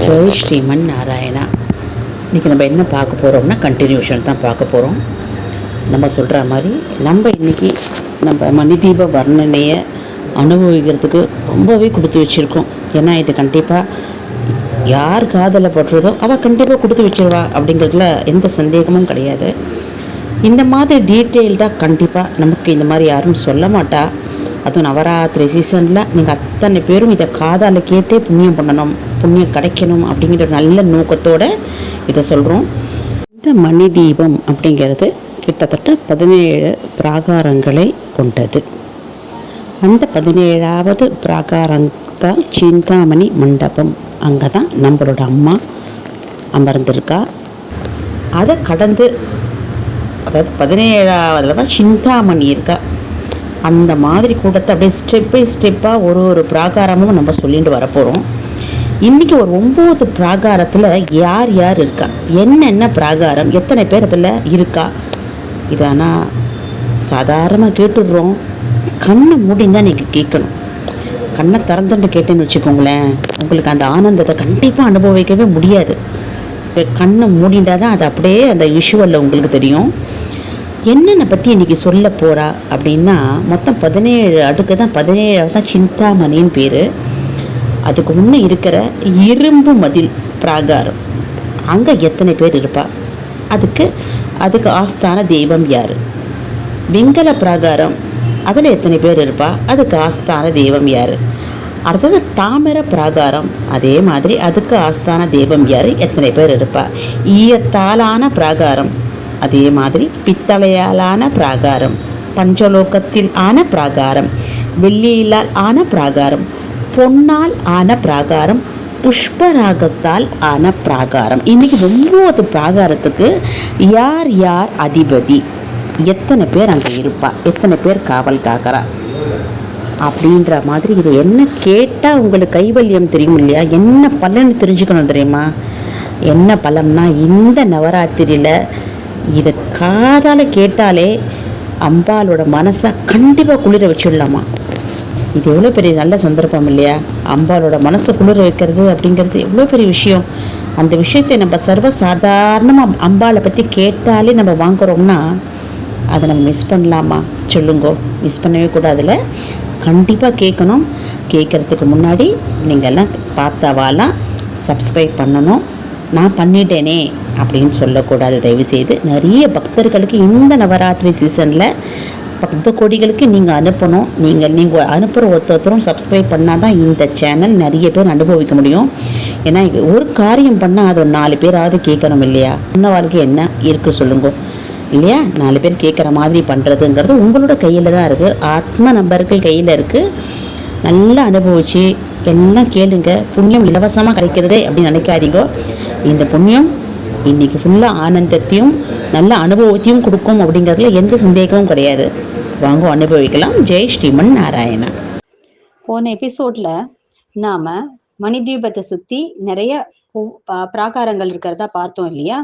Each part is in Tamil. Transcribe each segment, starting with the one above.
ஜெய் ஸ்ரீமன் நாராயணா இன்றைக்கி நம்ம என்ன பார்க்க போகிறோம்னா கண்டினியூஷன் தான் பார்க்க போகிறோம் நம்ம சொல்கிற மாதிரி நம்ம இன்றைக்கி நம்ம மணிதீப வர்ணனையை அனுபவிக்கிறதுக்கு ரொம்பவே கொடுத்து வச்சுருக்கோம். ஏன்னா இது கண்டிப்பாக யார் காதில் படுறதோ அவள் கண்டிப்பாக கொடுத்து வச்சிருவா அப்படிங்கிறதுல எந்த சந்தேகமும் கிடையாது. இந்த மாதிரி டீட்டெயில்டாக கண்டிப்பாக நமக்கு இந்த மாதிரி யாரும் சொல்ல மாட்டா. அதுவும் நவராத்திரி சீசனில் நீங்கள் அத்தனை பேரும் இதை காதால் கேட்டே புண்ணியம் பண்ணணும் புண்ணியம் கிடைக்கணும் அப்படிங்கிற ஒரு நல்ல நோக்கத்தோடு இதை சொல்கிறோம் இந்த மணி தீபம் அப்படிங்கிறது கிட்டத்தட்ட பதினேழு பிராகாரங்களை கொண்டது. அந்த பதினேழாவது பிராகாரம் தான் சிந்தாமணி மண்டபம் அங்கே தான் நம்மளோட அம்மா அமர்ந்திருக்கா. அதை கடந்து அதாவது பதினேழாவதுல தான் சிந்தாமணி இருக்கா. அந்த மாதிரி கூட்டத்தை அப்படியே ஸ்டெப் பை ஸ்டெப்பாக ஒரு ஒரு பிராகாரமும் நம்ம சொல்லிட்டு வரப்போகிறோம் இன்றைக்கி ஒரு ஒம்பது பிராகாரத்தில் யார் யார் இருக்கா? என்னென்ன பிராகாரம்? எத்தனை பேர் அதில் இருக்கா? இது சாதாரணமாக கேட்டுடுறோம். கண்ணை மூடின்னு தான் நீங்கள் கேட்கணும். கண்ணை திறந்துட்டு கேட்டேன்னு வச்சுக்கோங்களேன் உங்களுக்கு அந்த ஆனந்தத்தை கண்டிப்பாக அனுபவிக்கவே முடியாது. கண்ணை மூடிண்டா தான் அது அப்படியே அந்த விஷுவலில் உங்களுக்கு தெரியும். என்னென்ன பற்றி இன்றைக்கி சொல்ல போகிறா அப்படின்னா மொத்தம் பதினேழு அடுக்கு தான் பதினேழாவது தான் சிந்தாமணின்னு பேர். அதுக்கு முன்னே இருக்கிற இரும்பு மதில் பிராகாரம். அங்கே எத்தனை பேர் இருப்பா? அதுக்கு அதுக்கு ஆஸ்தான தெய்வம் யார்? வெங்கல பிராகாரம் அதில் எத்தனை பேர் இருப்பா? அதுக்கு ஆஸ்தான தெய்வம் யார்? அடுத்தது தாமிர பிராகாரம் அதே மாதிரி அதுக்கு ஆஸ்தான தெய்வம் யார்? எத்தனை பேர் இருப்பா? ஈயத்தாலான பிராகாரம் அதே மாதிரி பித்தளையாலான பிராகாரம் பஞ்சலோகத்தில் ஆன பிராகாரம் வெள்ளியிலால் ஆன பிராகாரம் பொன்னால் ஆன பிராகாரம் புஷ்பராகத்தால் ஆன பிராகாரம். இன்னைக்கு ஒம்பது பிராகாரத்துக்கு யார் யார் அதிபதி? எத்தனை பேர் அங்கே இருப்பா? எத்தனை பேர் காவல் காக்கிறா? அப்படின்ற மாதிரி இதை என்ன கேட்டால் உங்களுக்கு கைவல்யம் தெரியும் இல்லையா? என்ன பலன் தெரிஞ்சுக்கணும் தெரியுமா? என்ன பலம்னா இந்த நவராத்திரியில் இதை காதால் கேட்டாலே அம்பாலோட மனசை கண்டிப்பாக குளிர வச்சுடலாமா? இது எவ்வளோ பெரிய நல்ல சந்தர்ப்பம் இல்லையா? அம்பாலோட மனசை குளிர வைக்கிறது அப்படிங்கிறது எவ்வளோ பெரிய விஷயம். அந்த விஷயத்தை நம்ம சர்வ சாதாரணமாக அம்பாளை பற்றி கேட்டாலே நம்ம வாங்குறோம்னா அதை நம்ம மிஸ் பண்ணலாமா? சொல்லுங்கோ. மிஸ் பண்ணவே கூடாதுல கண்டிப்பாக கேட்கணும். கேட்குறதுக்கு முன்னாடி நீங்கள்லாம் பார்த்தாவாலாம் சப்ஸ்கிரைப் பண்ணணும். நான் பண்ணிட்டேனே. அப்படின்னு சொல்லக்கூடாது. தயவுசெய்து நிறைய பக்தர்களுக்கு இந்த நவராத்திரி சீசனில் பக்த கோடிகளுக்கு நீங்கள் அனுப்பணும். நீங்கள் நீங்கள் அனுப்புகிற ஒருத்தரும் சப்ஸ்கிரைப் பண்ணால் தான் இந்த சேனல் நிறைய பேர் அனுபவிக்க முடியும். ஏன்னா ஒரு காரியம் பண்ணால் அது ஒரு நாலு பேராவது கேட்கணும் இல்லையா? இன்ன வாழ்க்கை என்ன இருக்குது சொல்லுங்க. இல்லையா? நாலு பேர் கேட்குற மாதிரி பண்ணுறதுங்கிறது உங்களோட கையில் தான் இருக்குது ஆத்ம நம்பர்கள் கையில் இருக்குது நல்லா அனுபவித்து எல்லாம் கேளுங்க. புண்ணியம் இலவசமாக கிடைக்கிறதே அப்படின்னு நினைக்காதீங்க. இந்த புண்ணியம் இன்னைக்கு ஃபுல்லாக ஆனந்தத்தையும் நல்ல அனுபவத்தையும் கொடுக்கும் அப்படிங்கிறதுல எந்த சந்தேகமும் கிடையாது. வாங்க அனுபவிக்கலாம். ஜெய் ஸ்ரீமன் நாராயணா. போன எபிசோடில் நாம் மணிதீபத்தை சுற்றி நிறைய பிராகாரங்கள் இருக்கிறதா பார்த்தோம் இல்லையா?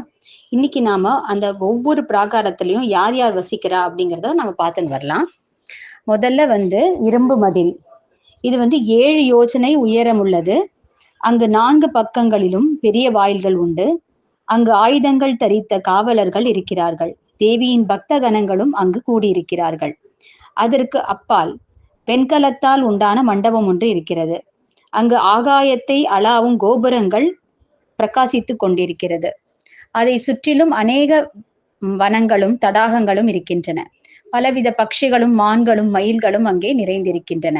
இன்னைக்கு நாம அந்த ஒவ்வொரு பிராகாரத்திலையும் யார் யார் வசிக்கிறா அப்படிங்கிறத நம்ம பார்த்துன்னு வரலாம். முதல்ல வந்து இரும்பு மதில். இது வந்து ஏழு யோஜனை உயரம் உள்ளது. அங்கு நான்கு பக்கங்களிலும் பெரிய வாயில்கள் உண்டு. அங்கு ஆயுதங்கள் தரித்த காவலர்கள் இருக்கிறார்கள். தேவியின் பக்த கணங்களும் அங்கு கூடியிருக்கிறார்கள். அதற்கு அப்பால் வெண்கலத்தால் உண்டான மண்டபம் ஒன்று இருக்கிறது. அங்கு ஆகாயத்தை அளாவும் கோபுரங்கள் பிரகாசித்துக் கொண்டிருக்கிறது. அதை சுற்றிலும் அநேக வனங்களும் தடாகங்களும் இருக்கின்றன. பலவித பட்சிகளும் மான்களும் மயில்களும் அங்கே நிறைந்திருக்கின்றன.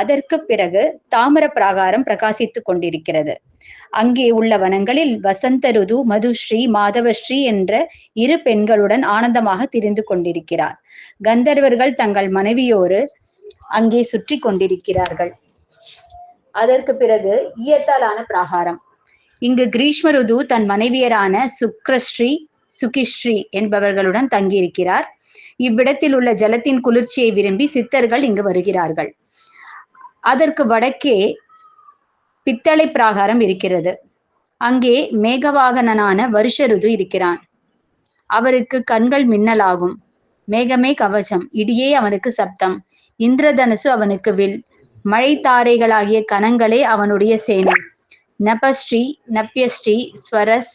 அதற்கு பிறகு தாமர பிராகாரம் பிரகாசித்துக் கொண்டிருக்கிறது. அங்கே உள்ள வனங்களில் வசந்த ருது மதுஸ்ரீ மாதவஸ்ரீ என்ற இரு பெண்களுடன் ஆனந்தமாக திரிந்து கொண்டிருக்கிறார். கந்தர்வர்கள் தங்கள் மனைவியோரு அங்கே சுற்றி கொண்டிருக்கிறார்கள். அதற்கு பிறகு ஈயத்தாலான பிராகாரம். இங்கு கிரீஷ்ம ருது தன் மனைவியரான சுக்ரஸ்ரீ சுகிஸ்ரீ என்பவர்களுடன் தங்கியிருக்கிறார். இவ்விடத்தில் உள்ள ஜலத்தின் குளிர்ச்சியை விரும்பி சித்தர்கள் இங்கு வருகிறார்கள். அதற்கு வடக்கே பித்தளை பிராகாரம் இருக்கிறது. அங்கே மேகவாகனனான வருஷ ருது இருக்கிறான். அவருக்கு கண்கள் மின்னலாகும். மேகமே கவசம் இடியே அவனுக்கு சப்தம். இந்திரதனுசு அவனுக்கு வில். மழை தாரைகளாகிய கணங்களே அவனுடைய சேனை. நபஸ்ரீ நப்யஸ்ரீ ஸ்வரஸ்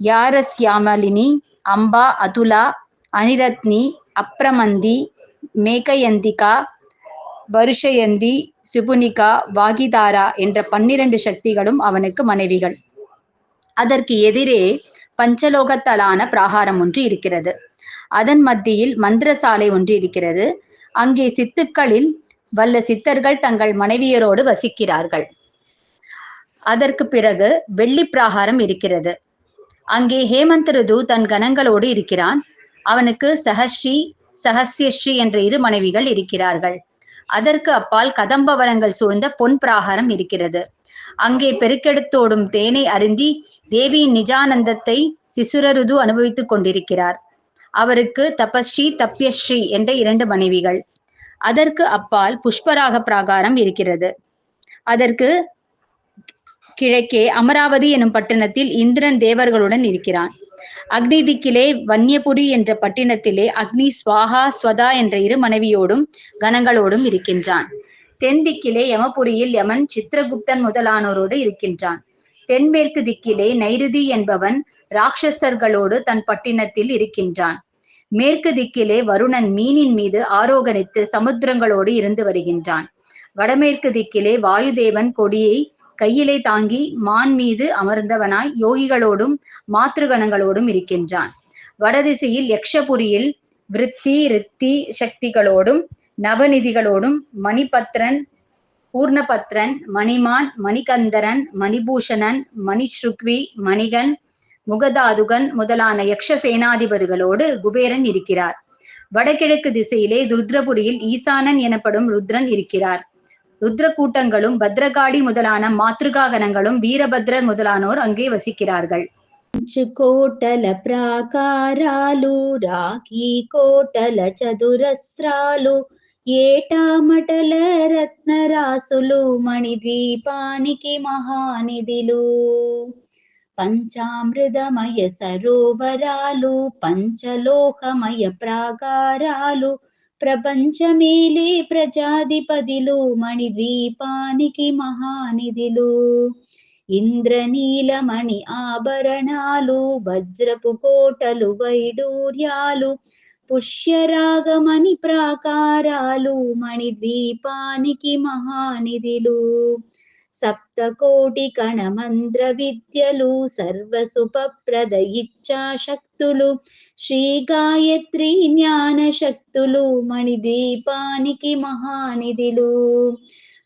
யாரஸ்யாமலினி அம்பா அதுலா அனிரத்னி அப்ரமந்தி மேகயந்திகா வருஷயந்தி சுபுனிகா வாகிதாரா என்ற பன்னிரண்டு சக்திகளும் அவனுக்கு மனைவிகள். அதற்கு எதிரே பஞ்சலோகத்தாலான பிராகாரம் ஒன்று இருக்கிறது. அதன் மத்தியில் மந்திரசாலை ஒன்று இருக்கிறது. அங்கே சித்துக்களில் வல்ல சித்தர்கள் தங்கள் மனைவியரோடு வசிக்கிறார்கள். அதற்கு பிறகு வெள்ளி பிராகாரம் இருக்கிறது. அங்கே ஹேமந்த் ருது தன் கணங்களோடு இருக்கிறான். அவனுக்கு சஹஸ்ரீ சஹஸ்யஸ்ரீ என்ற இரு மனைவிகள் இருக்கிறார்கள். அதற்கு அப்பால் கதம்பவனங்கள் சூழ்ந்த பொன் பிராகாரம் இருக்கிறது. அங்கே பெருக்கெடுத்தோடும் தேனை அருந்தி தேவியின் நிஜானந்தத்தை சிசுரருது அனுபவித்துக் கொண்டிருக்கிறார். அவருக்கு தபஸ்ரீ தப்யஸ்ரீ என்ற இரண்டு மனைவிகள். அதற்கு அப்பால் புஷ்பராக பிராகாரம் இருக்கிறது. அதற்கு கிழக்கே அமராவதி எனும் பட்டணத்தில் இந்திரன் தேவர்களுடன் இருக்கிறான். அக்னி திக்கிலே வன்யபுரி என்ற பட்டினத்திலே அக்னி ஸ்வாகா ஸ்வதா என்ற இரு மனைவியோடும் கணங்களோடும் இருக்கின்றான். தென் திக்கிலே யமபுரியில் யமன் சித்திரகுப்தன் முதலானோரோடு இருக்கின்றான். தென்மேற்கு திக்கிலே நைருதி என்பவன் ராட்சசர்களோடு தன் பட்டினத்தில் இருக்கின்றான். மேற்கு திக்கிலே வருணன் மீனின் மீது ஆரோகணித்து சமுத்திரங்களோடு இருந்து வருகின்றான். வடமேற்கு திக்கிலே வாயுதேவன் கொடியை கையிலே தாங்கி மான் மீது அமர்ந்தவனாய் யோகிகளோடும் மாத்திருகணங்களோடும் இருக்கின்றான். வடதிசையில் யக்ஷபுரியில் விருத்தி ரித்தி சக்திகளோடும் நவநிதிகளோடும் மணிபத்ரன் பூர்ணபத்ரன் மணிமான் மணிகந்தரன் மணிபூஷணன் மணிஸ்ருக்வி மணிகன் முகதாதுகன் முதலான யக்ஷ சேனாதிபதிகளோடு குபேரன் இருக்கிறார். வடகிழக்கு திசையிலே ருத்ரபுரியில் ஈசானன் எனப்படும் ருத்ரன் இருக்கிறார். ருத்ர கூட்டங்களும் பத்ரகாளி முதலான மாத்ருகாகணங்களும் வீரபத்ரர் முதலானோர் அங்கே வசிக்கிறார்கள் కోటల ప్రాకారాలు రాఖీ కోటల చదురస్రాలు ఏటామటల రత్నరాసులు మణిద్వీపానికి మహానిధిలు పంచామృతమయ సరోవరాలు పంచలోకమయ ప్రాకారాలు ప్రపంచమేలే ప్రజాధిపతిలు మణిద్వీపానికి మహానిధిలు. ఇంద్రనీలమణి ఆభరణాలు వజ్రపు కోటలు వైడూర్యాలు పుష్యరాగమణి ప్రాకారాలు మణిద్వీపానికి మహానిధిలు. సప్తకోటి కణమంత్ర విద్యలు సర్వసుపప్రద ఇచ్చాశక్తులు శ్రీ గాయత్రి జ్ఞాన శక్తులు మణిద్వీపానికి మహానిధులు.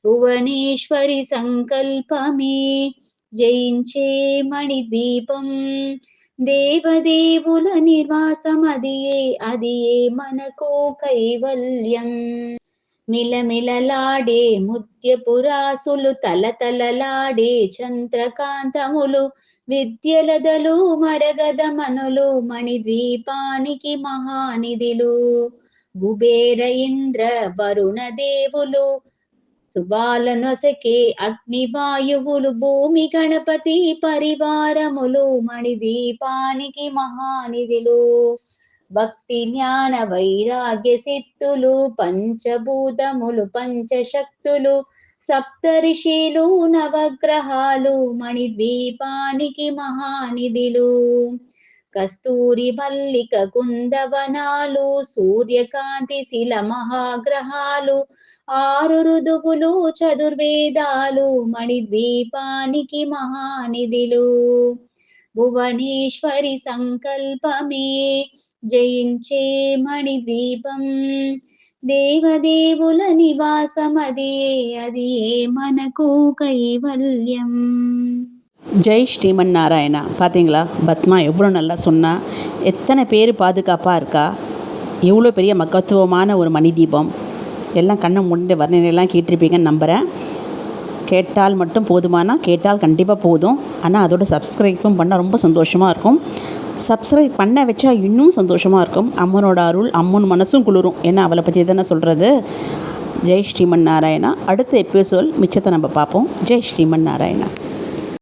భువనేశ్వరి సంకల్పమే జయించే మణిద్వీపం. దేవదేవుల నివాసం అదియే అదియే మనకో కైవల్యం. మిలమిలలాడే ముత్యపురాసులు తలతలలాడే చంద్రకాంతములు విద్యలదలు మరగదమనులు మణిద్వీపానికి మహానిధిలు కుబేర ఇంద్ర వరుణ దేవులు శుభాలనొసకే అగ్నివాయువులు భూమి గణపతి పరివారములు మణిదీపానికి మహానిధిలు. భక్తి జ్ఞాన వైరాగ్య సిద్ధులు పంచభూతములు పంచశక్తులు సప్తరిషిలు నవగ్రహాలు మణిద్వీపానికి మహానిధులు. కస్తూరి మల్లిక కుందవనాలు సూర్యకాంతి శిల మహాగ్రహాలు ఆరు ఋతువులు చతుర్వేదాలు మణిద్వీపానికి మహానిధిలు. భువనేశ్వరి సంకల్పమే జయించే మణిద్వీపం దేవదేవుల నివాసమదే అది మనకు కైవల్యం ஜெய் ஸ்ரீமன் நாராயணா பார்த்தீங்களா பத்மா எவ்வளோ நல்லா சொன்னா எத்தனை பேர் பாதுகாப்பாக இருக்கா எவ்வளோ பெரிய மகத்துவமான ஒரு மணி தீபம் எல்லாம் கண்ணை மூடிட்டு வர்ணனையெல்லாம் கேட்டிருப்பீங்கன்னு நம்புகிறேன் கேட்டால் மட்டும் போதுமானா கேட்டால் கண்டிப்பாக போதும் ஆனால் அதோட சப்ஸ்கிரைப்பும் பண்ணால் ரொம்ப சந்தோஷமாக இருக்கும் சப்ஸ்கிரைப் பண்ண வச்சா இன்னும் சந்தோஷமாக இருக்கும். அம்மனோட அருள் அம்மன் மனசும் குளிரும். ஏன்னா அவளை பற்றி தானே சொல்கிறது ஜெய் ஸ்ரீமன் நாராயணா. அடுத்த எபிசோட் மிச்சத்தை நம்ம பார்ப்போம். ஜெய் ஸ்ரீமன் நாராயணா.